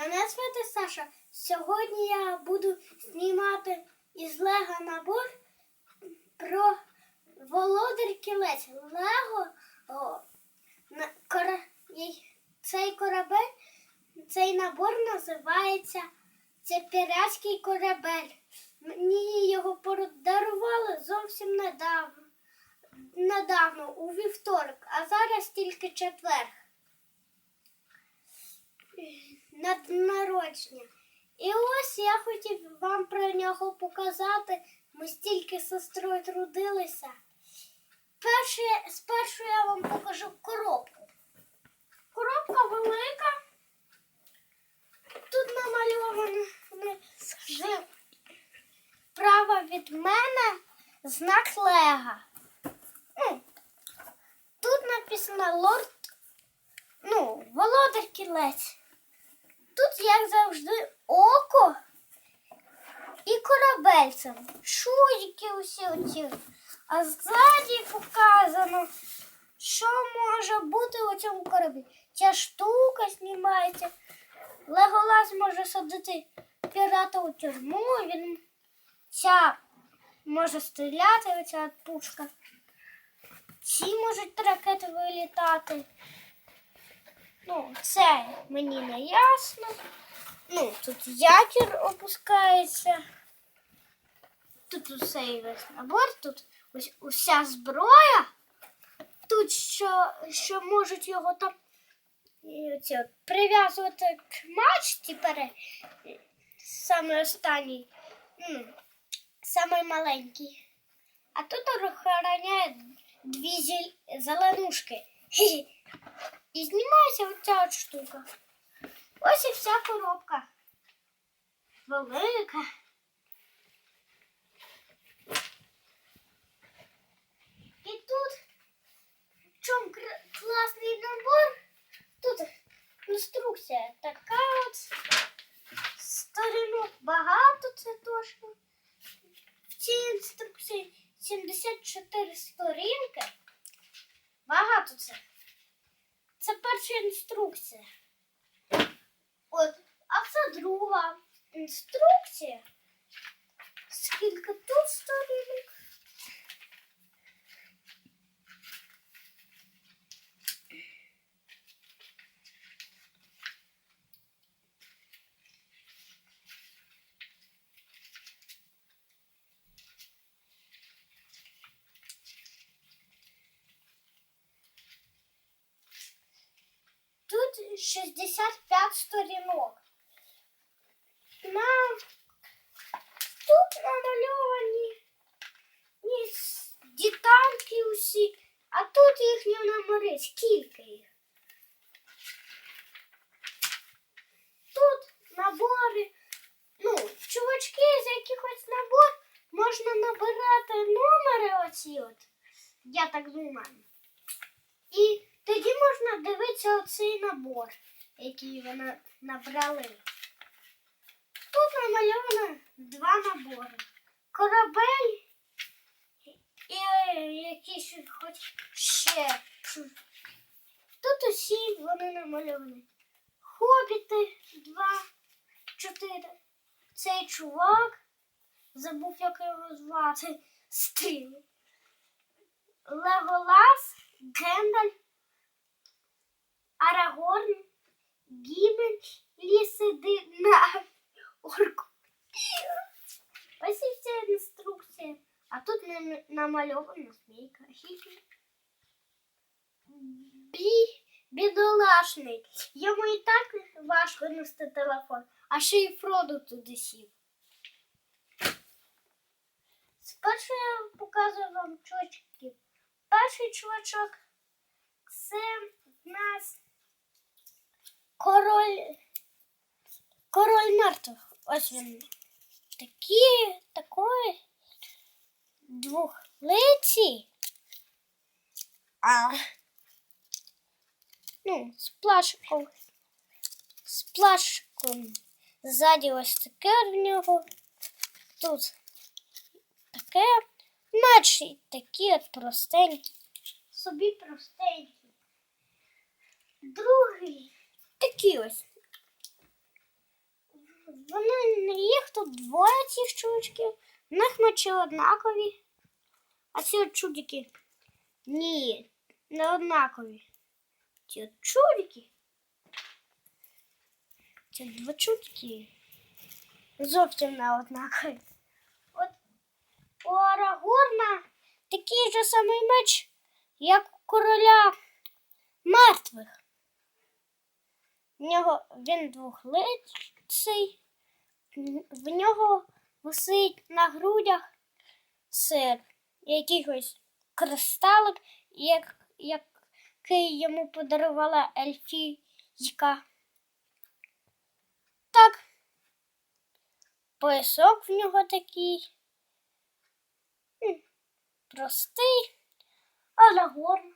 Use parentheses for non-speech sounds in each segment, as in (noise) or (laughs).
Мене звати Саша. Сьогодні я буду знімати із Лего набор про володар кілець. Лего цей корабель, цей набор називається це піратський корабель. Мені його подарували зовсім недавно, недавно у вівторок, а зараз тільки четвер на день. І ось я хотів вам про нього показати. Ми стільки з сестрою трудилися. Перше, спершу я вам покажу коробку. Коробка велика. Тут намальовано з права від мене знак Лега. Тут написано лорд, ну, володар кілець. Тут, як завжди, око і корабельцем. Шурики усі оці. А ззаді показано, що може бути у цьому кораблі. Ця штука знімається. Леголас може садити пірата у тюрму, він ця може стріляти, оця пушка. Ці можуть ракети вилітати. Ну, це мені не ясно. Ну, тут якір опускається. Тут усе і весь набор, тут ось уся зброя. Тут що, що можуть його там от прив'язувати к мачті пере, саме останній, ну, самий маленький. А тут охороняє дві зеленушки. Хе-хе. І знімається оця от штука. Ось і вся коробка. Велика. І тут в чому кр- класний набор? Тут інструкція така от. Сторінок багато це точно. В цій інструкції 74 сторінки. Багато це. Це перша інструкція. От, а це друга інструкція. Скільки тут сторінок? 65 сторінок. На... Тут намальовані ні, с- детальки усі, а тут їхні номери. Скільки їх? Тут набори. Ну, чувачки з якихось набор можна набирати номери оці от. Я так думаю. І тоді можна дивитися оцей набор, який вони набрали. Тут намальовано два набори. Корабель і якісь хоч ще. Тут усі вони намальовані. Хобіти два, чотири. Цей чувак, забув, як його звати, (laughs) стріли. Леголас, Гендальф, Арагорн, Гімель, Лісидина, Орк. Ось і вся інструкція. А тут нам- намальована змійка. Бі, бідолашний. Йому і так важко нести телефон, а ще й Фроду туди сів. Спершу я показую вам чувачків. Перший чувачок це в нас король. Король мертвих. Ось він. Такі, такої двохлиці. А. Ну, з плашком. З плашком. Ззаді ось таке в нього. Тут таке. Наче такі от простенькі. Собі простенькі. Другий такий ось. Вони їх тут двоє ці штучки. В них мечі однакові. А ці от чудики. Ні, не однакові. Ці от чудики. Ці два чудики. Зовсім не однакові. От у Арагорна такий же самий меч, як у короля мертвих. В нього він двохлиций, в нього висить на грудях сир, якийсь кристалик, як, який йому подарувала ельфійка. Так, поясок в нього такий. Простий, але горн.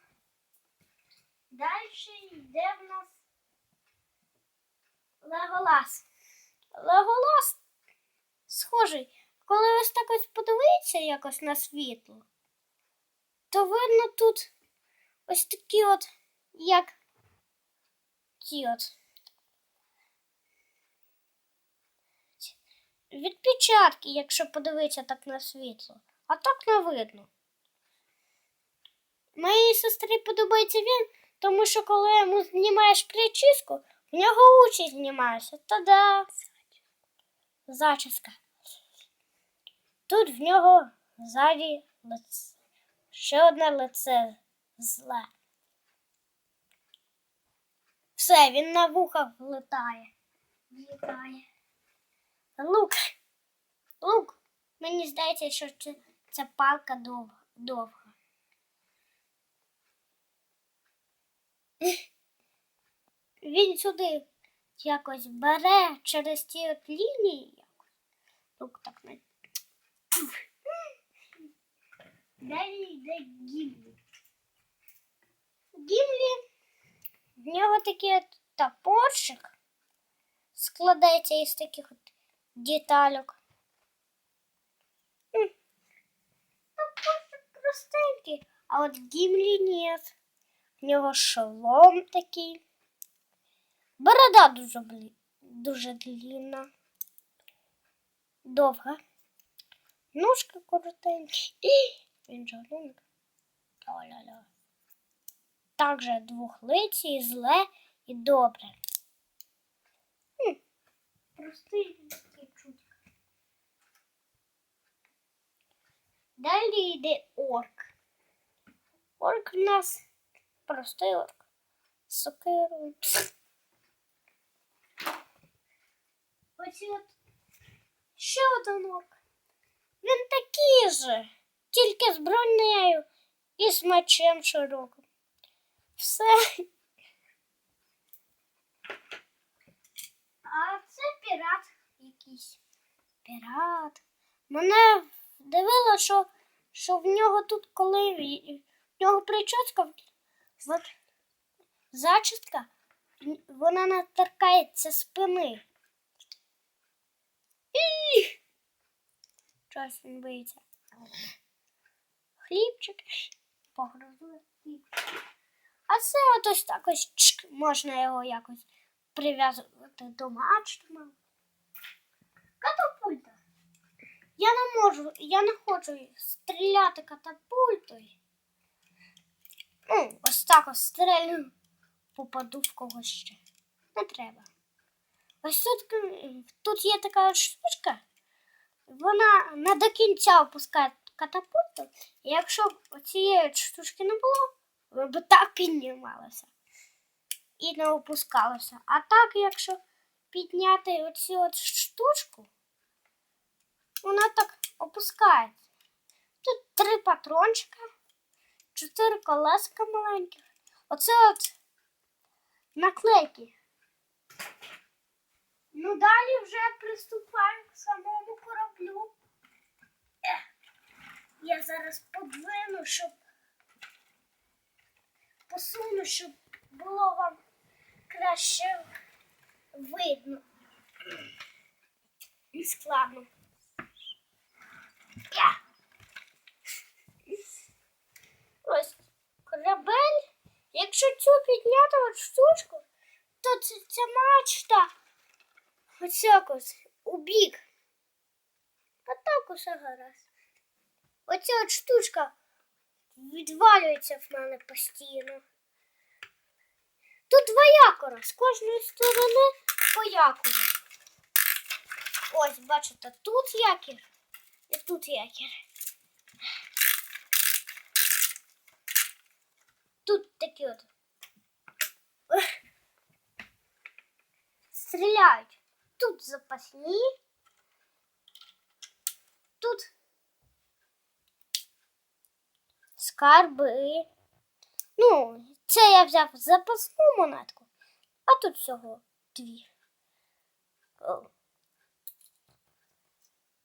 Далі йде в нас Леголас. Леголас схожий, коли ось так ось подивитися якось на світло, то видно тут ось такі от, як ті от. Відпечатки, якщо подивитися так на світло, а так не видно. Моїй сестрі подобається він, тому що коли йому знімаєш причіску, в нього очі знімаються. Та-да! Зачіска. Тут в нього ззаді лице. Ще одне лице зле. Все, він на вухах летає. Літає. Лук. Лук. Мені здається, що це, це палка довга. довга. Він сюди якось бере через ті от лінії якось. Так не. Далі йде Гімлі. Гімлі, в нього такий от топорчик складається із таких от деталек. Топорчик простенький, а от Гімлі нет. В нього шолом такий. Борода дуже, блі... дуже длінна. Довга. Ножка коротенькі. І він жарунок. Ля-ля-ля. Также двохлиці, зле і добре. Хм. Простий чудик. Далі йде орк. Орк у нас простий орк. З Оці от ще один орк. Він такий же, тільки з бронею і з мечем широким. Все. А це пірат якийсь. Пірат. Мене дивило, що, що в нього тут, коли в нього прическа, от, зачістка, вона не торкається спини. Щось він боїться. Хлібчик. Погрозує хлібчик. А це от ось так ось чик, можна його якось прив'язувати до мачти. Катапульта. Я не можу, я не хочу стріляти катапультою. Ну, ось так ось стрелю, попаду в когось ще. Не треба. Ось тут, тут є така штучка. Вона не до кінця опускає катапульту. І якщо б цієї штучки не було, вона б так піднімалася і не опускалася. А так, якщо підняти оцю от штучку, вона так опускається. Тут три патрончика, чотири колеска маленьких. Оце от наклейки. Ну, далі вже приступаємо к самому кораблю. Я зараз подвину, щоб посуну, щоб було вам краще видно. І складно. Ось корабель. Якщо цю підняти от штучку, то це, ця мачта Оце ось у бік. А так усе гаразд. Оця от штучка відвалюється в мене постійно. Тут два якора, з кожної сторони по якору. Ось, бачите, тут якір і тут якір. Тут такі от. Стріляють. Тут запасні. Тут скарби. Ну, це я взяв запасну монетку, а тут всього дві.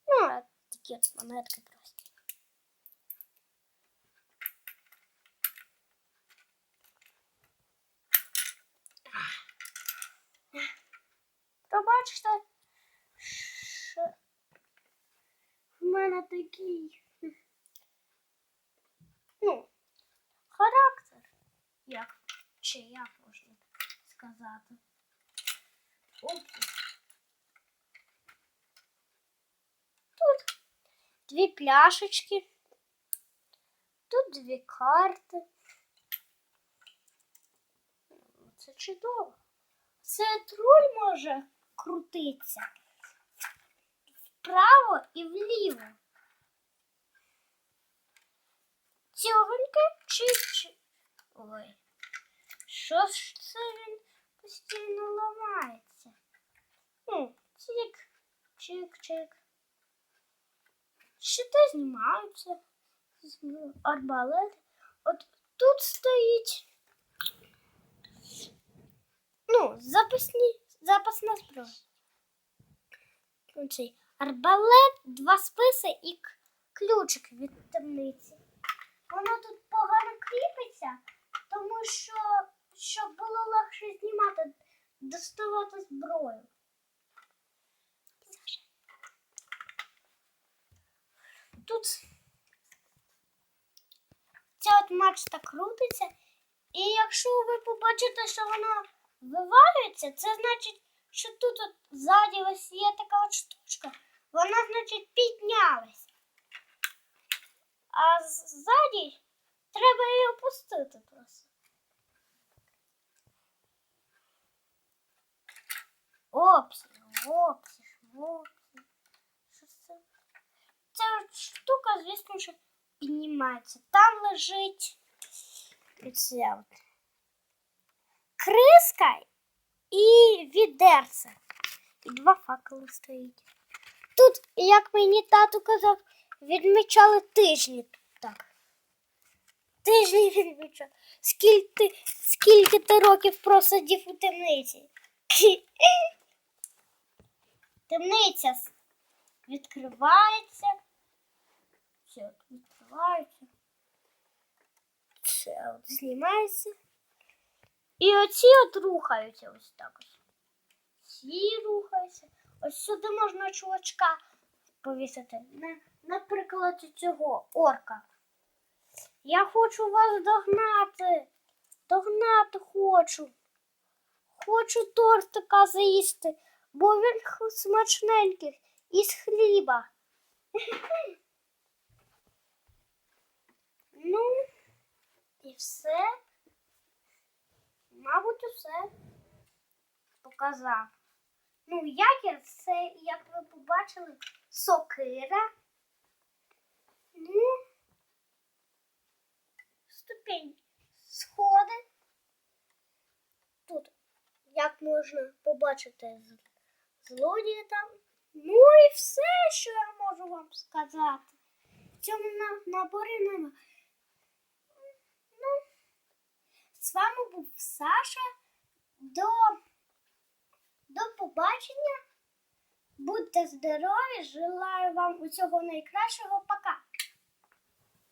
Ну, а такі от монетки Пробачте, що в мене такий. Ну, характер. Як? Чи як можна сказати? Опс. Тут дві пляшечки. Тут дві карти. Це чудово. Це троль може крутитися вправо і вліво. Цьогоньке чи чи. Ой. Що ж це він постійно ламається? Чик, чик, чик. Щити знімаються. Арбалет. От тут стоїть. Ну, запасні, запасна зброя. Арбалет, два списи і ключик від темниці. Воно тут погано кріпиться, тому що щоб було легше знімати, доставати зброю. Тут ця от мачта крутиться, і якщо ви побачите, що вона вивалюється, це значить, що тут от ззаді ось є така от штучка, вона, значить, піднялась. А ззаді треба її опустити просто. Опсі, опсі, опсі. Що це? Ця от штука, звісно, що піднімається. Там лежить оця от Криска і відерце. І два факели стоїть. Тут, як мені тато казав, відмічали тижні. Так. Тижні відмічали. Скільки, скільки ти років просидів у темниці? (laughs) Темниця відкривається. Все, відкривається. От знімається. І оці от рухаються ось так ось. Ці рухаються. Ось сюди можна чувачка повісити. Наприклад, цього орка. Я хочу вас догнати. Догнати хочу. Хочу тортика заїсти, бо він смачненький із хліба. (laughs) ну, і все. Мабуть, усе показав. Ну, якір це, як ви побачили, сокира. Ну, ступінь сходи. Тут, як можна побачити, злодія там. Ну і все, що я можу вам сказати. В цьому наборі нема. Ну, з вами був Саша. До, до побачення. Будьте здорові! Желаю вам усього найкращого. Пока!